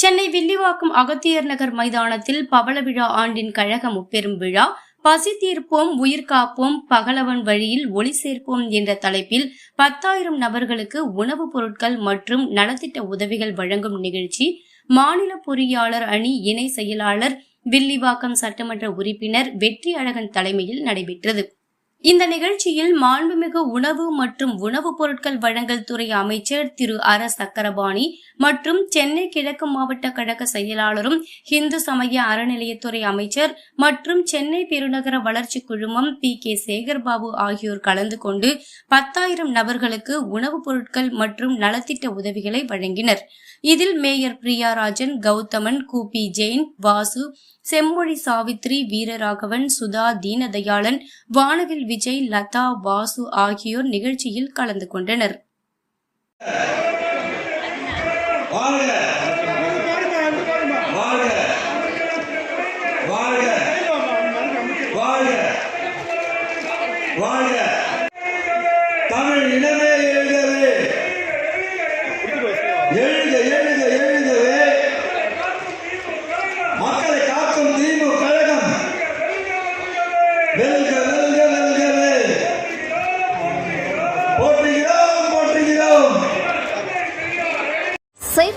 சென்னை வில்லிவாக்கம் அகத்தியர் நகர் மைதானத்தில் பவள விழா ஆண்டின் கழக முப்பெரும் விழா. பசி தீர்ப்போம் உயிர் காப்போம் பகலவன் வழியில் ஒளி சேர்ப்போம் என்ற தலைப்பில் பத்தாயிரம் நபர்களுக்கு உணவுப் பொருட்கள் மற்றும் நலத்திட்ட உதவிகள் வழங்கும் நிகழ்ச்சி. மாநில பொறியாளர் அணி இணை செயலாளர் வில்லிவாக்கம் சட்டமன்ற உறுப்பினர் வெற்றி அழகன் தலைமையில் நடைபெற்றது. இந்த நிகழ்ச்சியில் மாண்புமிகு உணவு மற்றும் உணவுப் பொருட்கள் வழங்கல் துறை அமைச்சர் திரு அர சக்கரபாணி மற்றும் சென்னை கிழக்கு மாவட்ட கழக செயலாளரும் இந்து சமய அறநிலையத்துறை அமைச்சர் மற்றும் சென்னை பெருநகர வளர்ச்சி குழுமம் பி கே சேகர்பாபு ஆகியோர் கலந்து கொண்டு பத்தாயிரம் நபர்களுக்கு உணவுப் பொருட்கள் மற்றும் நலத்திட்ட உதவிகளை வழங்கினர். இதில் மேயர் பிரியாராஜன் கௌதமன் கூபி ஜெயின் வாசு செம்மொழி சாவித்ரி வீரராகவன் சுதா தீனதயாளன் வானவில் விஜய் லதா வாசு ஆகியோர் நிகழ்ச்சியில் கலந்து கொண்டனர். தமிழ்